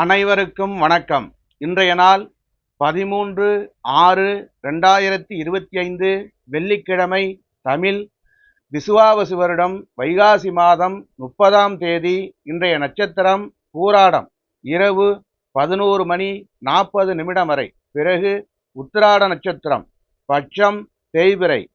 அனைவருக்கும் வணக்கம். இன்றைய நாள் பதிமூன்று ஆறு ரெண்டாயிரத்தி இருபத்தி ஐந்து வெள்ளிக்கிழமை தமிழ் விசுவாவசு வருடம் வைகாசி மாதம் முப்பதாம் தேதி இன்றைய நட்சத்திரம் பூராடம் இரவு பதினோரு மணி நாற்பது நிமிடம் வரை. பிறகு உத்திராட நட்சத்திரம் பட்சம் தேய்பிறை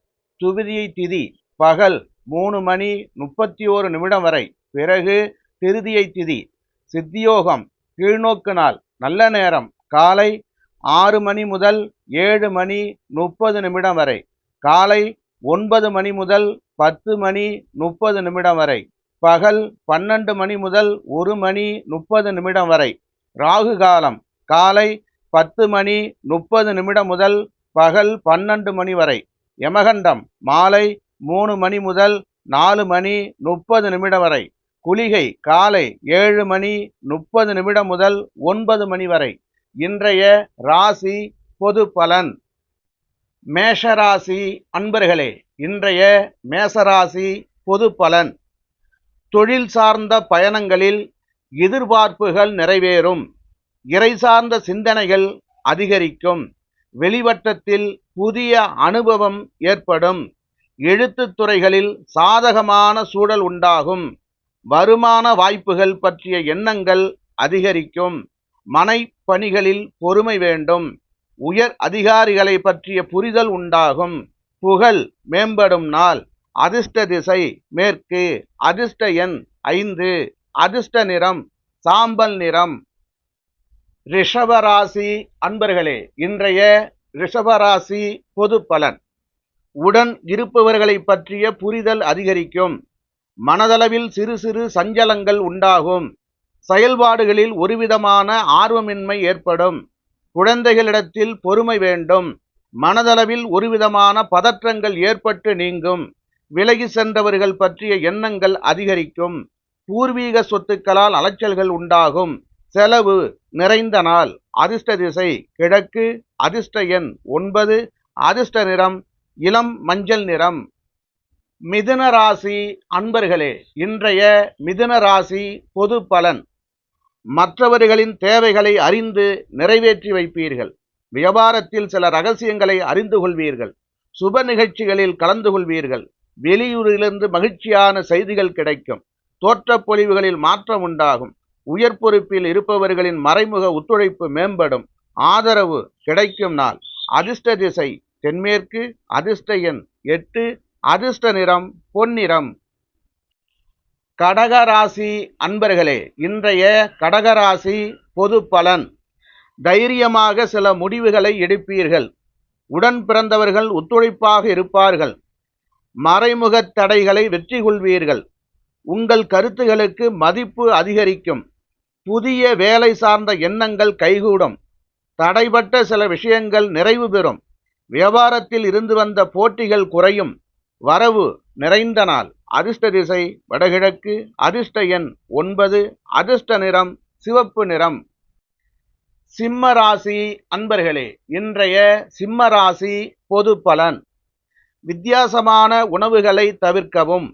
துவிதியை திதி பகல் மூணு மணி முப்பத்தி ஓரு நிமிடம் வரை. பிறகு திருதியை திதி சித்தியோகம் கீழ்நோக்கு நாள் நல்ல நேரம். காலை ஆறு மணி முதல் ஏழு மணி முப்பது நிமிடம் வரை. காலை ஒன்பது மணி முதல் பத்து மணி முப்பது நிமிடம் வரை. பகல் பன்னெண்டு மணி முதல் ஒரு மணி முப்பது நிமிடம் வரை. ராகு காலம். காலை பத்து மணி முப்பது நிமிடம் முதல் பகல் பன்னெண்டு மணி வரை. யமகண்டம். மாலை மூணு மணி முதல் நாலு மணி முப்பது நிமிடம் வரை. குளிகை காலை ஏழு மணி முப்பது நிமிடம் முதல் ஒன்பது மணி வரை. இன்றைய ராசி பொது பலன். மேஷராசி அன்பர்களே இன்றைய மேசராசி பொது பலன். தொழில் சார்ந்த பயணங்களில் எதிர்பார்ப்புகள் நிறைவேறும். இறை சார்ந்த சிந்தனைகள் அதிகரிக்கும். வெளிவட்டத்தில் புதிய அனுபவம் ஏற்படும். எழுத்துத் துறைகளில் சாதகமான சூழல் உண்டாகும். வருமான வாய்ப்புகள் பற்றிய எண்ணங்கள் அதிகரிக்கும். மனைப்பணிகளில் பொறுமை வேண்டும். உயர் அதிகாரிகளை பற்றிய புரிதல் உண்டாகும். புகழ் மேம்படும் நாள். அதிர்ஷ்ட திசை மேற்கு. அதிர்ஷ்ட எண் ஐந்து. அதிர்ஷ்ட நிறம் சாம்பல் நிறம். ரிஷபராசி அன்பர்களே இன்றைய ரிஷபராசி பொது பலன். உடன் இருப்பவர்களை பற்றிய புரிதல் அதிகரிக்கும். மனதளவில் சிறு சிறு சஞ்சலங்கள் உண்டாகும். செயல்பாடுகளில் ஒருவிதமான ஆர்வமின்மை ஏற்படும். குழந்தைகளிடத்தில் பொறுமை வேண்டும். மனதளவில் ஒருவிதமான பதற்றங்கள் ஏற்பட்டு நீங்கும். விலகி சென்றவர்கள் பற்றிய எண்ணங்கள் அதிகரிக்கும். பூர்வீக சொத்துக்களால் அலைச்சல்கள் உண்டாகும். செலவு நிறைந்த நாள். அதிர்ஷ்ட திசை கிழக்கு. அதிர்ஷ்ட எண் ஒன்பது. அதிர்ஷ்ட நிறம் இளம் மஞ்சள் நிறம். மிதுன ராசி அன்பர்களே இன்றைய மிதுன ராசி பொது பலன். மற்றவர்களின் தேவைகளை அறிந்து நிறைவேற்றி வைப்பீர்கள். வியாபாரத்தில் சில ரகசியங்களை அறிந்து கொள்வீர்கள். சுப நிகழ்ச்சிகளில் கலந்து கொள்வீர்கள். வெளியூரிலிருந்து மகிழ்ச்சியான செய்திகள் கிடைக்கும். தோற்ற பொலிவுகளில் மாற்றம் உண்டாகும். உயர் பொறுப்பில் இருப்பவர்களின் மறைமுக ஒத்துழைப்பு மேம்படும். ஆதரவு கிடைக்கும் நாள். அதிர்ஷ்ட திசை தென்மேற்கு அதிர்ஷ்ட எண் எட்டு அதிர்ஷ்ட நிறம் பொன்னிறம் கடகராசி அன்பர்களே இன்றைய கடகராசி பொது பலன். தைரியமாக சில முடிவுகளை எடுப்பீர்கள். உடன் பிறந்தவர்கள் ஒத்துழைப்பாக இருப்பார்கள். மறைமுக தடைகளை வெற்றி கொள்வீர்கள். உங்கள் கருத்துகளுக்கு மதிப்பு அதிகரிக்கும். புதிய வேலை சார்ந்த எண்ணங்கள் கைகூடும். தடைபட்ட சில விஷயங்கள் நிறைவு பெறும். வியாபாரத்தில் இருந்து வந்த போட்டிகள் குறையும். வரவு நிறைந்த நாள். அதிர்ஷ்ட திசை வடகிழக்கு அதிர்ஷ்ட எண் ஒன்பது அதிர்ஷ்ட நிறம் சிவப்பு நிறம். சிம்ம ராசி அன்பர்களே இன்றைய சிம்ம ராசி பொது பலன். வித்தியாசமான உணவுகளை தவிர்க்கவும்.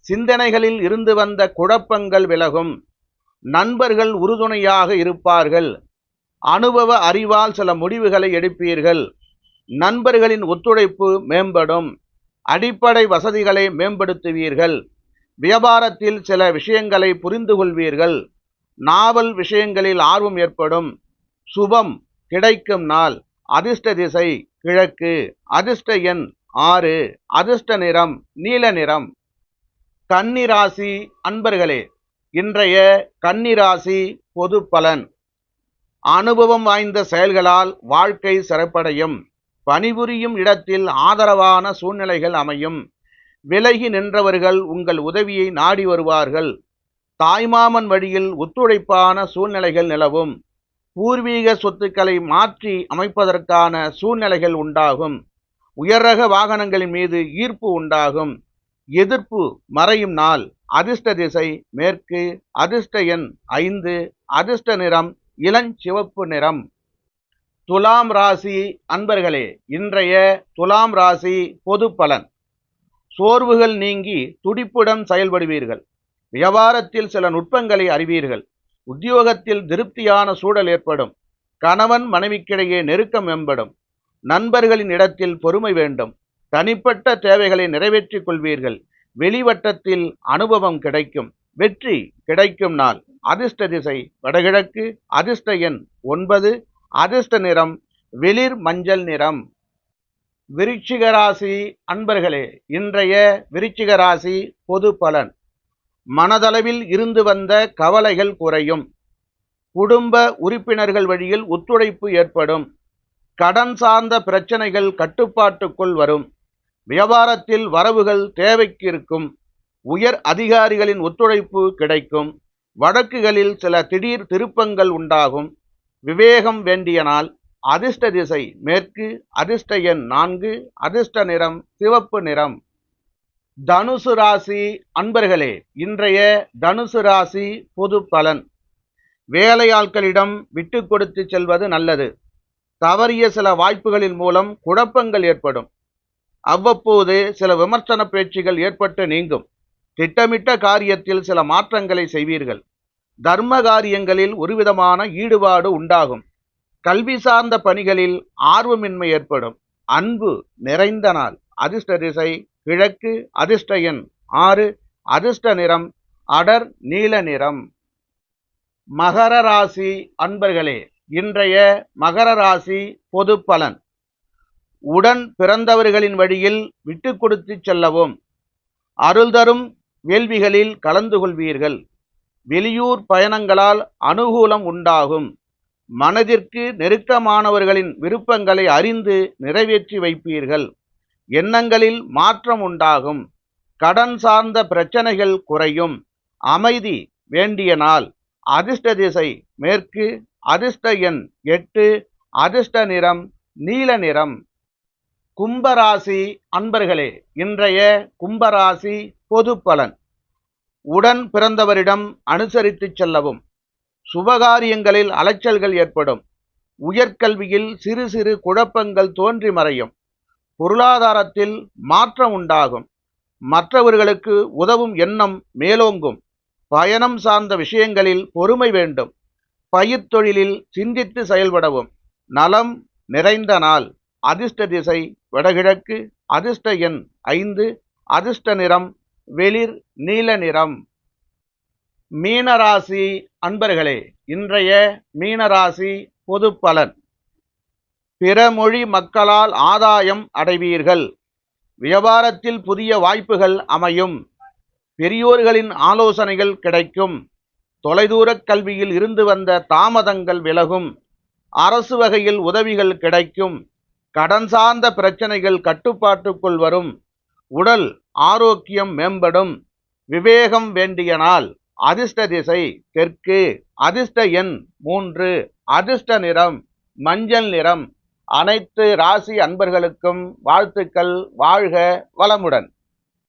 சிந்தனைகளில் இருந்து வந்த குழப்பங்கள் விலகும். நண்பர்கள் உறுதுணையாக இருப்பார்கள். அனுபவ அறிவால் சில முடிவுகளை எடுப்பீர்கள். நண்பர்களின் ஒத்துழைப்பு மேம்படும். அடிப்படை வசதிகளை மேம்படுத்துவீர்கள். வியாபாரத்தில் சில விஷயங்களை புரிந்து கொள்வீர்கள் நாவல் விஷயங்களில் ஆர்வம் ஏற்படும். சுபம் கிடைக்கும் நாள். அதிர்ஷ்ட திசை கிழக்கு. அதிர்ஷ்ட எண் ஆறு. அதிர்ஷ்ட நிறம் நீல நிறம். கன்னிராசி அன்பர்களே இன்றைய கன்னிராசி பொது பலன் அனுபவம் வாய்ந்த செயல்களால் வாழ்க்கை சிறப்படையும். பணிபுரியும் இடத்தில் ஆதரவான சூழ்நிலைகள் அமையும். விலகி நின்றவர்கள் உங்கள் உதவியை நாடி வருவார்கள். தாய்மாமன் வழியில் ஒத்துழைப்பான சூழ்நிலைகள் நிலவும். பூர்வீக சொத்துக்களை மாற்றி அமைப்பதற்கான சூழ்நிலைகள் உண்டாகும். உயர்ரக வாகனங்களின் மீது ஈர்ப்பு உண்டாகும். எதிர்ப்பு மறையும் நாள். அதிர்ஷ்ட திசை மேற்கு அதிர்ஷ்ட எண் ஐந்து அதிர்ஷ்ட நிறம் இளஞ்சிவப்பு நிறம். துலாம் ராசி அன்பர்களே இன்றைய துலாம் ராசி பொது பலன். சோர்வுகள் நீங்கி துடிப்புடன் செயல்படுவீர்கள். வியாபாரத்தில் சில நுட்பங்களை அறிவீர்கள். உத்தியோகத்தில் திருப்தியான சூழல் ஏற்படும். கணவன் மனைவிக்கிடையே நெருக்கம் மேம்படும். நண்பர்களின் இடத்தில் பொறுமை வேண்டும். தனிப்பட்ட தேவைகளை நிறைவேற்றிக் கொள்வீர்கள். வெளிவட்டத்தில் அனுபவம் கிடைக்கும். வெற்றி கிடைக்கும் நாள். அதிர்ஷ்ட திசை வடகிழக்கு. அதிர்ஷ்ட எண் ஒன்பது. அதிர்ஷ்ட நிறம் வெளிர் மஞ்சள் நிறம். விருச்சிக ராசி அன்பர்களே இன்றைய விருச்சிக ராசி பொது பலன். மனதளவில் இருந்து வந்த கவலைகள் குறையும். குடும்ப உறுப்பினர்கள் வழியில் ஒத்துழைப்பு ஏற்படும். கடன் சார்ந்த பிரச்சனைகள் கட்டுப்பாட்டுக்குள் வரும். வியாபாரத்தில் வரவுகள் தேவைக்கு இருக்கும். உயர் அதிகாரிகளின் ஒத்துழைப்பு கிடைக்கும். வழக்குகளில் சில திடீர் திருப்பங்கள் உண்டாகும். விவேகம் வேண்டியனால் அதிர்ஷ்ட திசை மேற்கு அதிர்ஷ்ட எண் நான்கு அதிர்ஷ்ட நிறம் சிவப்பு நிறம். தனுசு ராசி அன்பர்களே இன்றைய தனுசு ராசி பொது பலன். வேலையாட்களிடம் விட்டு கொடுத்து செல்வது நல்லது. தவறிய சில வாய்ப்புகளின் மூலம் குழப்பங்கள் ஏற்படும். அவ்வப்போது சில விமர்சன பேச்சுகள் ஏற்பட்டு நீங்கும். திட்டமிட்ட காரியத்தில் சில மாற்றங்களை செய்வீர்கள். தர்ம காரியங்களில் ஒருவிதமான ஈடுபாடு உண்டாகும். கல்வி சார்ந்த பணிகளில் ஆர்வமின்மை ஏற்படும். அன்பு நிறைந்த நாள். அதிர்ஷ்ட திசை கிழக்கு அதிர்ஷ்ட எண் ஆறு அதிர்ஷ்ட நிறம் அடர் நீல நிறம். மகர ராசி அன்பர்களே இன்றைய மகர ராசி பொது பலன். உடன் பிறந்தவர்களின் வழியில் விட்டு கொடுத்து செல்லவும். அருள் தரும் வேள்விகளில் கலந்து கொள்வீர்கள். வெளியூர் பயணங்களால் அனுகூலம் உண்டாகும். மனதிற்கு நெருக்கமானவர்களின் விருப்பங்களை அறிந்து நிறைவேற்றி வைப்பீர்கள். எண்ணங்களில் மாற்றம் உண்டாகும். கடன் சார்ந்த பிரச்சனைகள் குறையும். அமைதி வேண்டிய நாள். அதிர்ஷ்ட திசை மேற்கு. அதிர்ஷ்ட எண் எட்டு. அதிர்ஷ்ட நிறம் நீல நிறம். கும்பராசி அன்பர்களே இன்றைய கும்பராசி பொது பலன் உடன் பிறந்தவரிடம் அனுசரித்து செல்லவும். சுபகாரியங்களில் அலைச்சல்கள் ஏற்படும். உயர்கல்வியில் சிறு சிறு குழப்பங்கள் தோன்றி மறையும். பொருளாதாரத்தில் மாற்றம் உண்டாகும். மற்றவர்களுக்கு உதவும் எண்ணம் மேலோங்கும். பயணம் சார்ந்த விஷயங்களில் பொறுமை வேண்டும். பயிர்த்தொழிலில் சிந்தித்து செயல்படவும். நலம் நிறைந்த நாள். அதிர்ஷ்ட திசை வடகிழக்கு. அதிர்ஷ்ட எண் ஐந்து. அதிர்ஷ்ட நிறம் வெளிர் நீல நிறம். மீனராசி அன்பர்களே இன்றைய மீனராசி பொது பலன் பிற மொழி மக்களால் ஆதாயம் அடைவீர்கள். வியாபாரத்தில் புதிய வாய்ப்புகள் அமையும். பெரியோர்களின் ஆலோசனைகள் கிடைக்கும். தொலைதூரக் கல்வியில் இருந்து வந்த தாமதங்கள் விலகும். அரசு வகையில் உதவிகள் கிடைக்கும். கடன் சார்ந்த பிரச்சனைகள் கட்டுப்பாட்டுக்குள் வரும். உடல் ஆரோக்கியம் மேம்படும். விவேகம் வேண்டிய நாள். அதிர்ஷ்ட திசை தெற்கு. அதிர்ஷ்ட எண் மூன்று. அதிர்ஷ்ட நிறம் மஞ்சள் நிறம். அனைத்து ராசி அன்பர்களுக்கும் வாழ்த்துக்கள். வாழ்க வளமுடன்.